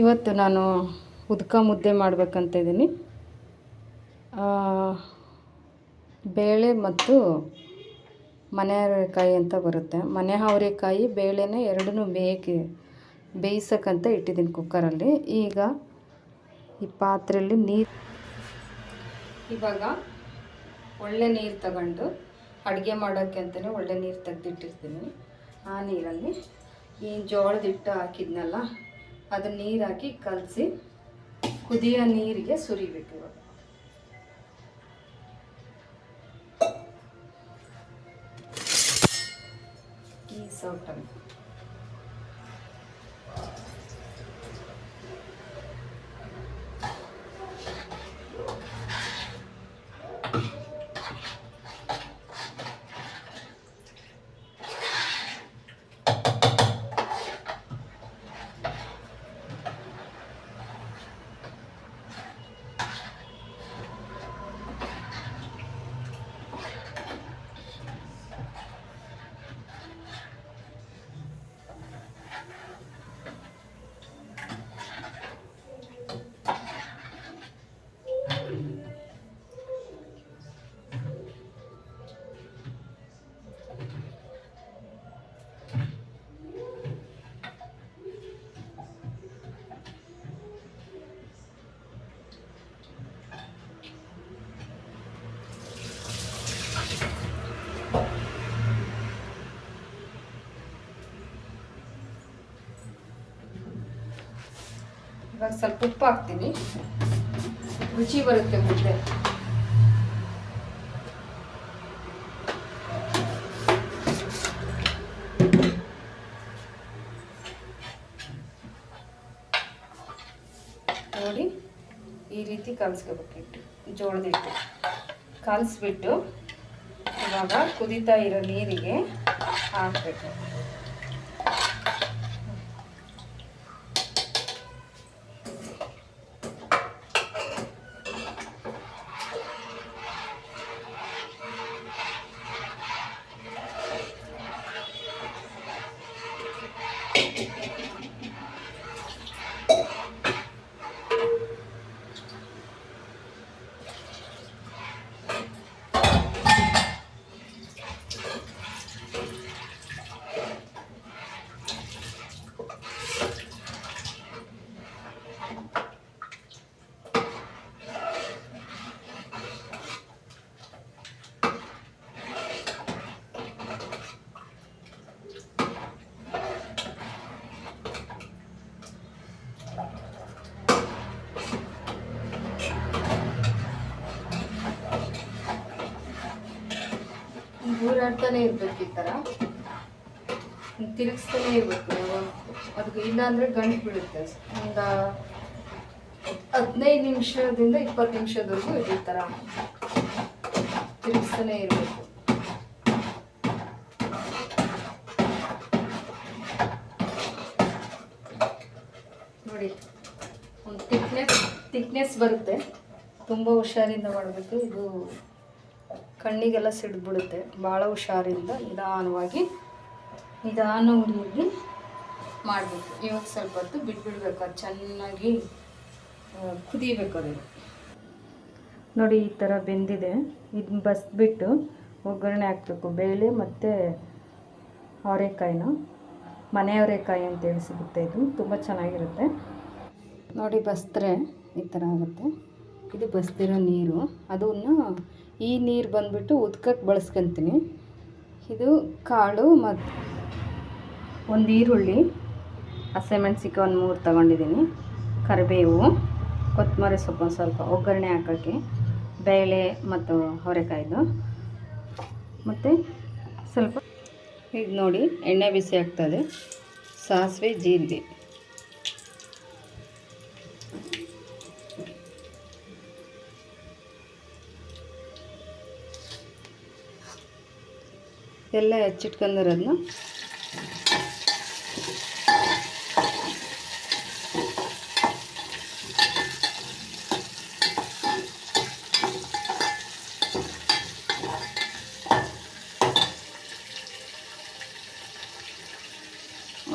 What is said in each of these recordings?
ಇವತ್ತು ನಾನು ಉದ್ಕ ಮುದ್ದೆ ಮಾಡಬೇಕಂತ ಇದ್ದೀನಿ. ಬೇಳೆ ಮತ್ತು ಮನೆ ಅವರೆಕಾಯಿ ಅಂತ ಬರುತ್ತೆ. ಮನೆ ಅವರೆಕಾಯಿ ಬೇಳೆನೇ ಎರಡನ್ನೂ ಬೇಯಕ್ಕೆ, ಬೇಯಿಸೋಕ್ಕಂತ ಇಟ್ಟಿದ್ದೀನಿ ಕುಕ್ಕರಲ್ಲಿ. ಈಗ ಈ ಪಾತ್ರೆಯಲ್ಲಿ ನೀರು, ಇವಾಗ ಒಳ್ಳೆ ನೀರು ತಗೊಂಡು ಅಡುಗೆ ಮಾಡೋಕ್ಕೆ ಅಂತಲೇ ಒಳ್ಳೆ ನೀರು ತೆಗೆದಿಟ್ಟಿರ್ತೀನಿ. ಆ ನೀರಲ್ಲಿ ಈ ಜೋಳದ ಹಿಟ್ಟು ಹಾಕಿದ್ನಲ್ಲ ಅದನ್ನ ನೀರು ಹಾಕಿ ಕಲಸಿ ಕುದಿಯೋ ನೀರಿಗೆ ಸುರಿಬೇಕು. ಇವಾಗ ಈ ಸೌಟಲ್ಲಿ ಸ್ವಲ್ಪ ಉಪ್ಪು ಹಾಕ್ತೀನಿ ರುಚಿ ಬರುತ್ತೆ ಮುದ್ದೆ ನೋಡಿ, ಈ ರೀತಿ ಕಲಸ್ಕೋಬೇಕಿಟ್ಟು ಜೋಳದಿಟ್ಟು ಕಲಿಸ್ಬಿಟ್ಟು ಇವಾಗ ಕುದೀತಾ ಇರೋ ನೀರಿಗೆ ಹಾಕಬೇಕು. ಊರಾಡ್ತಾನೆ ಇರ್ಬೇಕು ಈ ಥರ. ತಿರುಗಿಸ್ತಾನೆ ಇರ್ಬೇಕು ಅದಕ್ಕೆ ಇಲ್ಲ ಅಂದರೆ ಗಂಟು ಬೀಳುತ್ತೆ. ಒಂದು ಹದಿನೈದು ನಿಮಿಷದಿಂದ ಇಪ್ಪತ್ತು ನಿಮಿಷದವರೆಗೂ ಈ ಥರ. ತಿರುಗಿಸ್ತಾನೆ ಇರಬೇಕು. ನೋಡಿ, ಒಂದು ತಿಕ್ನೆಸ್ ತಿಕ್ನೆಸ್ ಬರುತ್ತೆ. ತುಂಬ ಹುಷಾರಿಂದ ಮಾಡಬೇಕು. ಇದು ಕಣ್ಣಿಗೆಲ್ಲ ಸಿಡ್ಬಿಡುತ್ತೆ ಭಾಳ ಹುಷಾರಿಂದ ನಿಧಾನವಾಗಿ ನಿಧಾನ ಉರಿಯಲ್ಲಿ ಮಾಡಬೇಕು. ಇವಾಗ ಸ್ವಲ್ಪ ಹೊತ್ತು ಬಿಟ್ಬಿಡ್ಬೇಕು. ಅದು ಚೆನ್ನಾಗಿ ಕುದಿಬೇಕು ಅದು ನೋಡಿ ಈ ಥರ ಬೆಂದಿದೆ. ಇದನ್ನ ಬಸ್ಬಿಟ್ಟು ಒಗ್ಗರಣೆ ಹಾಕಬೇಕು. ಬೇಳೆ ಮತ್ತು ಅವರೆಕಾಯಿನ. ಮನೆ ಅವರೆಕಾಯಿ ಅಂತೇಳಿ ಸಿಗುತ್ತೆ ಇದು. ತುಂಬ ಚೆನ್ನಾಗಿರುತ್ತೆ. ನೋಡಿ, ಬಸ್ತ್ರೆ ಈ ಥರ ಆಗುತ್ತೆ. ಇದು ಬಸ್ದಿರೋ ನೀರು. ಅದನ್ನು ಈ ನೀರು ಬಂದುಬಿಟ್ಟು ಉದ್ಕಕ್ಕೆ ಬಳಸ್ಕೊತೀನಿ. ಇದು ಕಾಳು ಮತ್ತು ಒಂದು ಈರುಳ್ಳಿ ಹಸಿಮೆಣ್ಸಿಕಾಯಿ ಒಂದು ಮೂರು ತಗೊಂಡಿದ್ದೀನಿ ಕರಿಬೇವು ಕೊತ್ತಂಬರಿ ಸೊಪ್ಪು ಸ್ವಲ್ಪ ಒಗ್ಗರಣೆ ಹಾಕೋಕ್ಕೆ, ಬೇಳೆ ಮತ್ತು ಅವರೆಕಾಯ್ದು ಮತ್ತು ಸ್ವಲ್ಪ ಈಗ ನೋಡಿ, ಎಣ್ಣೆ ಬಿಸಿ ಆಗ್ತದೆ ಸಾಸಿವೆ, ಜೀರಿಗೆ. ಎಲ್ಲ ಹೆಚ್ಚಿಟ್ಕೊಂಡಿರೋದನ್ನು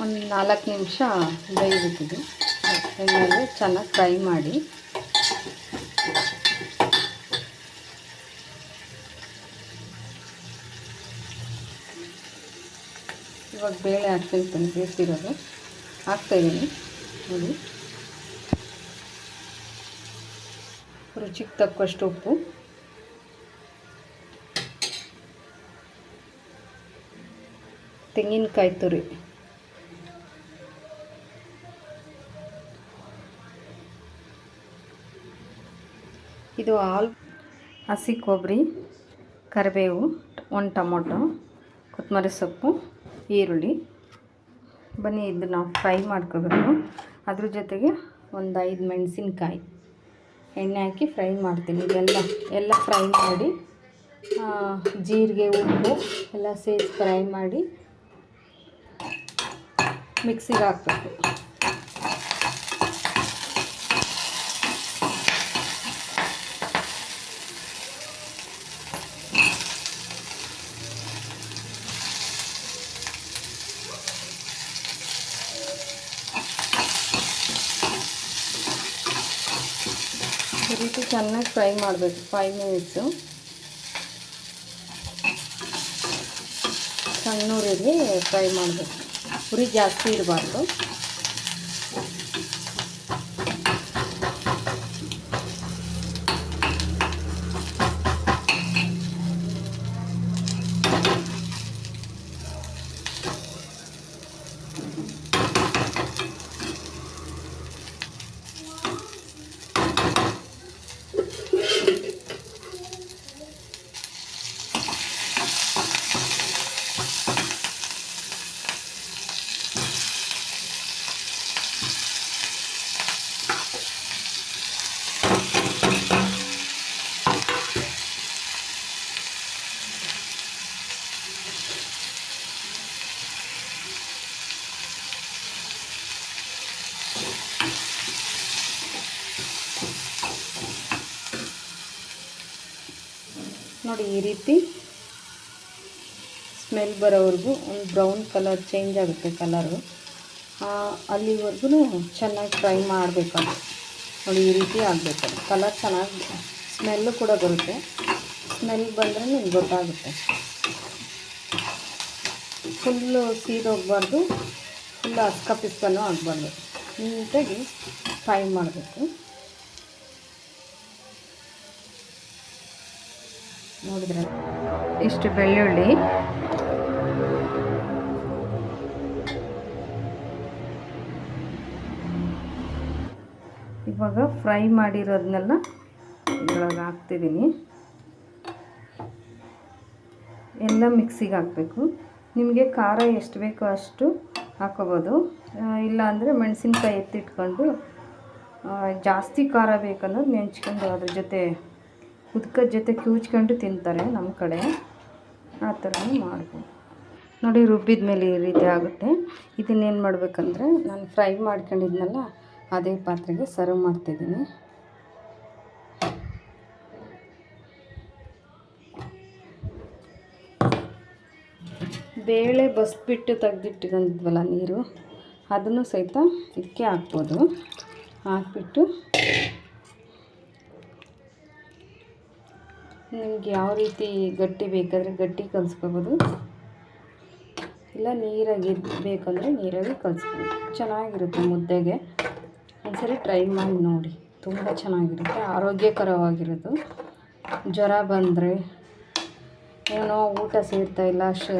ಒಂದು ನಾಲ್ಕು ನಿಮಿಷ ಬೇಯಬೇಕಿದೆ ಎಣ್ಣೆಯಲ್ಲಿ ಚೆನ್ನಾಗಿ ಫ್ರೈ ಮಾಡಿ ಇವಾಗ ಬೇಳೆ ಹಾಕ್ತಿರ್ತೀನಿ ಬೇಯಿಸಿರೋದು ಹಾಕ್ತಾಯಿದ್ದೀನಿ ನೋಡಿ. ರುಚಿಗೆ ತಕ್ಕಷ್ಟು ಉಪ್ಪು. ತೆಂಗಿನಕಾಯಿ ತುರಿ. ಇದು ಆಲ್ ಹಸಿ ಕೊಬ್ಬರಿ, ಕರಿಬೇವು, ಒಂದು ಟೊಮೊಟೊ, ಕೊತ್ತಂಬರಿ ಸೊಪ್ಪು. ಈರುಳ್ಳಿ. ಬನ್ನಿ ಇದು ನಾವು ಫ್ರೈ ಮಾಡ್ಕೋಬೇಕು. ಅದ್ರ ಜೊತೆಗೆ ಒಂದು ಐದು ಮೆಣಸಿನ್ಕಾಯಿ. ಎಣ್ಣೆ ಹಾಕಿ ಫ್ರೈ ಮಾಡ್ತೀನಿ. ಇದೆಲ್ಲ, ಎಲ್ಲ ಫ್ರೈ ಮಾಡಿ ಜೀರಿಗೆ, ಉಪ್ಪು ಎಲ್ಲ ಸೇರಿಸಿ ಫ್ರೈ ಮಾಡಿ ಮಿಕ್ಸಿಗೆ ಹಾಕ್ಬೇಕು. ಚೆನ್ನಾಗಿ ಫ್ರೈ ಮಾಡಬೇಕು ಫೈವ್ ಮಿನಿಟ್ಸು ಸಣ್ಣ ಉರಿಲಿ ಫ್ರೈ ಮಾಡಬೇಕು. ಹುರಿ ಜಾಸ್ತಿ ಇರಬಾರ್ದು. ನೋಡಿ ಈ ರೀತಿ ಸ್ಮೆಲ್ ಬರೋವರೆಗೂ ಒಂದು ಬ್ರೌನ್ ಕಲರ್ ಚೇಂಜ್ ಆಗುತ್ತೆ ಕಲರು ಅಲ್ಲಿವರೆಗೂ ಚೆನ್ನಾಗಿ ಫ್ರೈ ಮಾಡಬೇಕು ನೋಡಿ ಈ ರೀತಿ ಆಗಬೇಕು. ಕಲರ್ ಚೆನ್ನಾಗಿ ಸ್ಮೆಲ್ಲು ಕೂಡ ಬರುತ್ತೆ. ಸ್ಮೆಲ್ ಬಂದರೆ ನಿಮ್ಗೆ ಗೊತ್ತಾಗುತ್ತೆ. ಫುಲ್ಲು ಸೀದೋಗಬಾರ್ದು ಫುಲ್ ಅಸ್ಕ ಪಿಸ್ಕನೂ ಆಗಬಾರ್ದು. ನೀಟಾಗಿ ಫ್ರೈ ಮಾಡಬೇಕು. ನೋಡಿದ್ರೆ ಇಷ್ಟು ಬೆಳ್ಳುಳ್ಳಿ. ಇವಾಗ ಫ್ರೈ ಮಾಡಿರೋದನ್ನೆಲ್ಲ ಇದ್ರೊಳಗೆ ಹಾಕ್ತಿದ್ದೀನಿ. ಎಲ್ಲ ಮಿಕ್ಸಿಗೆ ಹಾಕಬೇಕು. ನಿಮಗೆ ಖಾರ ಎಷ್ಟು ಬೇಕೋ ಅಷ್ಟು ಹಾಕೋಬೋದು. ಇಲ್ಲಾಂದರೆ ಮೆಣಸಿನ್ಕಾಯಿ ಎತ್ತಿಟ್ಕೊಂಡು ಜಾಸ್ತಿ ಖಾರ ಬೇಕನ್ನೋದು ನೆಂಚ್ಕೊಂಡು ಅದ್ರ ಜೊತೆ ಉದ್ಕದ ಜೊತೆ ಕಿವುಚ್ಕೊಂಡು ತಿಂತಾರೆ ನಮ್ಮ ಕಡೆ. ಆ ಥರನೂ ಮಾಡ್ಬೋದು. ನೋಡಿ, ರುಬ್ಬಿದ ಮೇಲೆ ಈ ರೀತಿ ಆಗುತ್ತೆ. ಇದನ್ನೇನು ಮಾಡಬೇಕಂದ್ರೆ, ನಾನು ಫ್ರೈ ಮಾಡ್ಕೊಂಡಿದ್ನಲ್ಲ, ಅದೇ ಪಾತ್ರೆಗೆ ಸರ್ವ್ ಮಾಡ್ತಿದ್ದೀನಿ. ಬೇಳೆ ಬಸ್ಬಿಟ್ಟು ತೆಗ್ದಿಟ್ಟಿಕೊಂಡಿದ್ವಲ್ಲ ನೀರು, ಅದನ್ನು ಸಹಿತ ಇದಕ್ಕೆ ಹಾಕ್ಬೋದು. ಹಾಕ್ಬಿಟ್ಟು ನಿಮ್ಗೆ ಯಾವ ರೀತಿ ಗಟ್ಟಿ ಬೇಕಾದರೆ ಗಟ್ಟಿ ಕಲಿಸ್ಕೋಬೋದು. ಇಲ್ಲ ನೀರಾಗಿ ಬೇಕಂದರೆ ನೀರಾಗಿ ಕಲಿಸ್ಬೋದು ಚೆನ್ನಾಗಿರುತ್ತೆ ಮುದ್ದೆಗೆ. ಒಂದ್ಸರಿ ಟ್ರೈ ಮಾಡಿ ನೋಡಿ. ತುಂಬ ಚೆನ್ನಾಗಿರುತ್ತೆ. ಆರೋಗ್ಯಕರವಾಗಿರೋದು. ಜ್ವರ ಬಂದರೆ ಏನೋ ಊಟ ಸೇರ್ತಾ ಇಲ್ಲ. ಶ,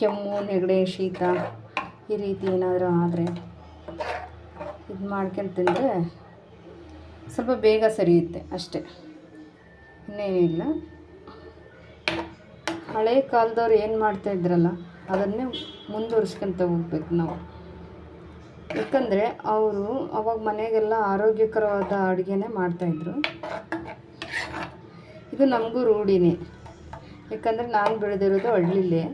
ಕೆಮ್ಮು, ನೆಗಡಿ, ಶೀತ ಈ ರೀತಿ ಏನಾದರೂ ಆದರೆ ಇದು ಮಾಡ್ಕೊಂಡು ತಿಂದರೆ ಸ್ವಲ್ಪ ಬೇಗ ಸರಿಯುತ್ತೆ ಅಷ್ಟೇ. ಇನ್ನೇನಿಲ್ಲ ಹಳೆ ಕಾಲದವ್ರು ಏನು ಮಾಡ್ತಾ ಇದ್ರಲ್ಲ, ಅದನ್ನೇ ಮುಂದುವರ್ಸ್ಕೊಂತ ಹೋಗ್ಬೇಕು ನಾವು. ಯಾಕಂದರೆ ಅವರು ಅವಾಗ ಮನೆಗೆಲ್ಲ ಆರೋಗ್ಯಕರವಾದ ಅಡುಗೆನೇ ಮಾಡ್ತಾಯಿದ್ರು ಇದು ನಮಗೂ ರೂಢಿನೇ. ಯಾಕಂದರೆ ನಾನು ಬೆಳೆದಿರೋದು ಹಳ್ಳಿಲೇ.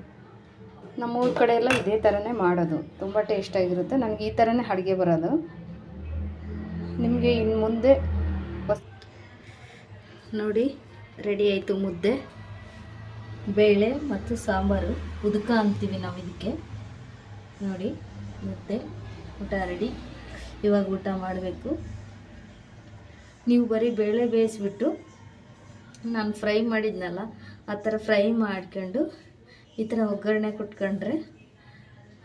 ನಮ್ಮೂರ ಕಡೆ ಎಲ್ಲ ಇದೇ ಥರನೇ ಮಾಡೋದು. ತುಂಬ ಟೇಸ್ಟಾಗಿರುತ್ತೆ ನನಗೆ ಈ ಥರನೇ ಅಡುಗೆ ಬರೋದು. ನಿಮಗೆ ಇನ್ನು ಮುಂದೆ ನೋಡಿ ರೆಡಿ ಆಯಿತು ಮುದ್ದೆ, ಬೇಳೆ ಮತ್ತು ಸಾಂಬಾರು. ಉದಕ ಅಂತೀವಿ ನಾವು ಇದಕ್ಕೆ. ನೋಡಿ, ಮುದ್ದೆ, ಊಟ ರೆಡಿ. ಇವಾಗ ಊಟ ಮಾಡಬೇಕು. ನೀವು ಬರೀ ಬೇಳೆ ಬೇಯಿಸ್ಬಿಟ್ಟು ನಾನು ಫ್ರೈ ಮಾಡಿದ್ನಲ್ಲ, ಆ ಥರ ಫ್ರೈ ಮಾಡ್ಕೊಂಡು ಈ ಥರ ಒಗ್ಗರಣೆ ಕೊಟ್ಕೊಂಡ್ರೆ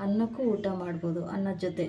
ಅನ್ನಕ್ಕೂ ಊಟ ಮಾಡ್ಬೋದು ಅನ್ನದ ಜೊತೆ.